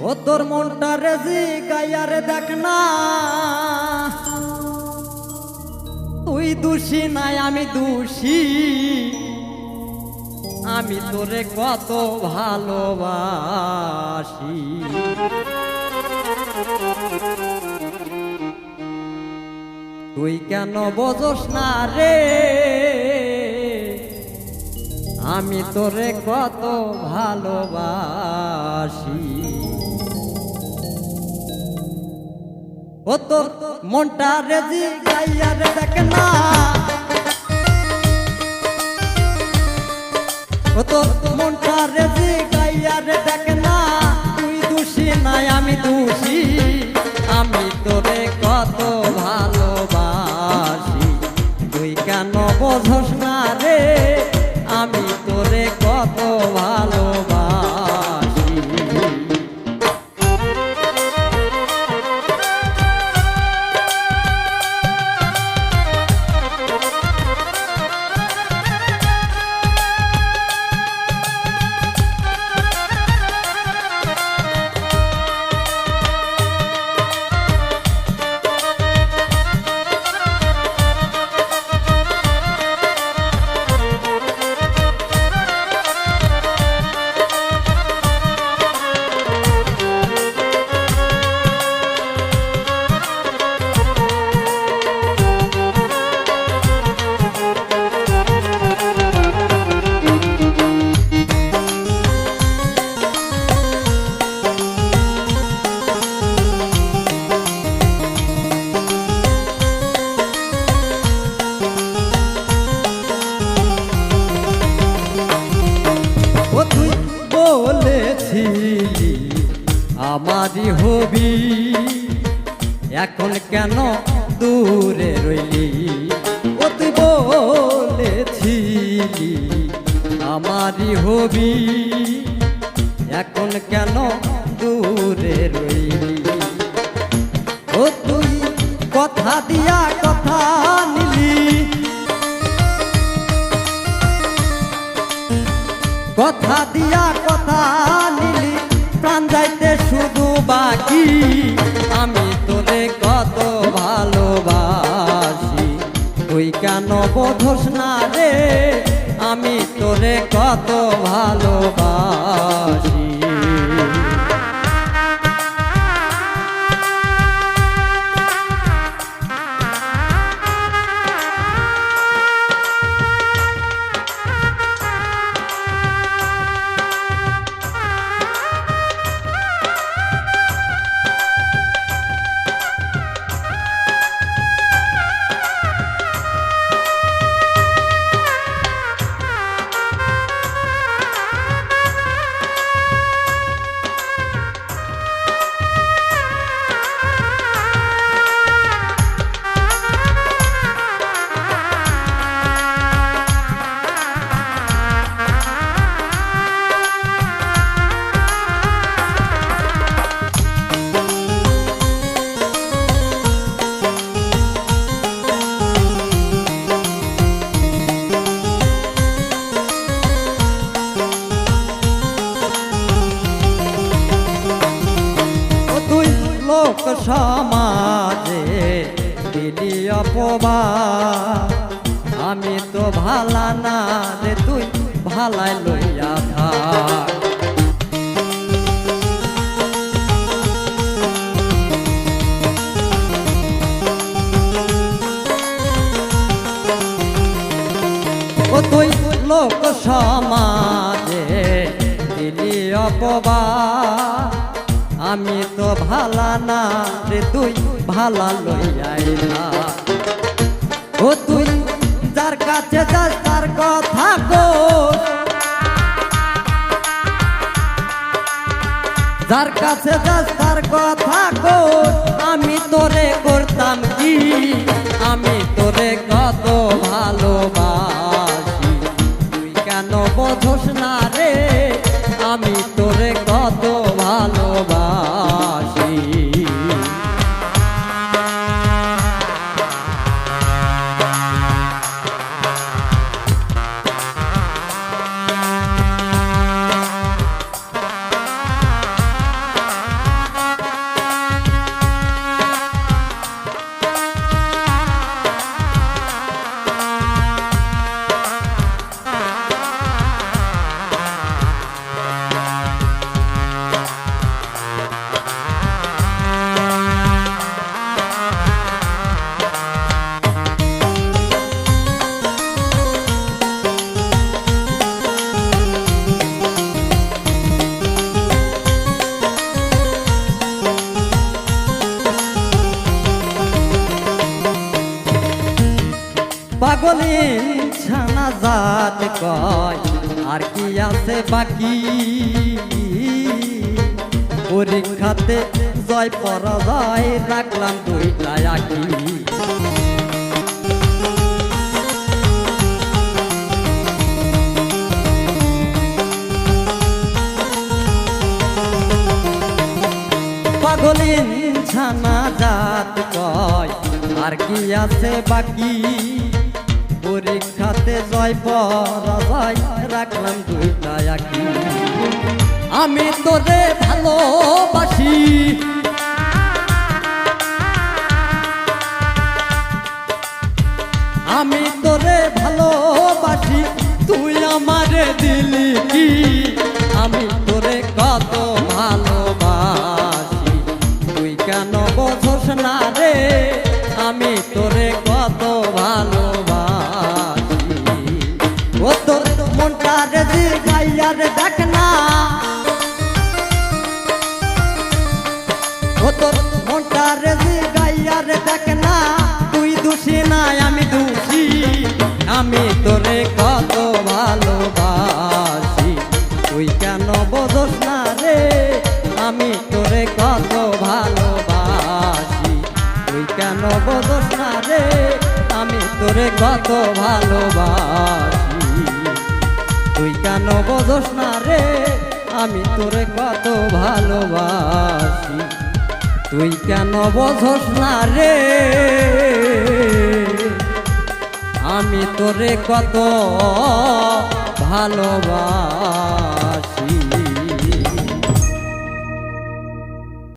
ও তোর মনটা রেজি, গাইয়ারে দেখ না। তুই দোষী নাই, আমি দোষী। আমি তোরে কত ভালোবাসি। তুই কেন বোঝস না রে? আমি তোরে কত ভালোবাসি। ও তোর মনটা রেজি গাইয়া রে দেখ না। ও তোর মনটা রেজি গাইয়া রে দেখ না। তুই দোষী নাই, আমি দোষী। আমি তোরে কত ভালোবাসি। তুই কেন বোঝস আমারই হবি, এখন কেন দূরে রইলি? ও তুই বলেছিলি, আমারই হবি, এখন কেন দূরে রইলি? ও তুই কথা দিয়া তুই কেন বোধস না রে? আমি তোরে কত ভালোবাসি। লোক সমাজে দিলি অপবা আমি তো ভালা না রে, তুই ভালাই লইয়া থাক। তুই লোক সমাজে দিলি অপবা আমি তো ভালা না রে, তুই ভালা লইয়াই না ও তুই যার কাছে যাস, তার কথা গো যার কাছে যাস, তার কথা গো আমি তোরে করতাম কি? আমি তোরে কত ভালোবাসি। তুই কেন বোঝস না রে? আমি তোরে পাগলিন ছানা জাত কয়, আর কি আছে বাকি? পরীক্ষাতে জয়, পরাজয় রাখলাম দুইটা আঁকি। পাগলিন, ছানা জাত কয়, আর কি আছে বাকি? জয় পরাজয় রাখলাম দুইটা আঁকি আমি তোরে ভালোবাসি। আমি তোরে ভালোবাসি, তুই আমারে দিলি কি? আমি তোরে কত ভালোবাসি। তুই কেন বোঝস না রে? আমি তোরে কত গাইয়া রে দেখ না ও তোর মনটা রে গাইয়া রে দেখ না তুই দোষী নাই আমি দোষী। আমি তোরে কত ভালোবাসি। তুই কেন বোঝস না রে? আমি তোরে কত ভালোবাসি। তুই কেন বোঝস না রে? আমি তোরে কত ভালোবাসি। তুই কেন বোঝস না রে? আমি তোরে কত ভালোবাসি। তুই কেন বোঝস না রে? আমি তোরে কত ভালোবাসি।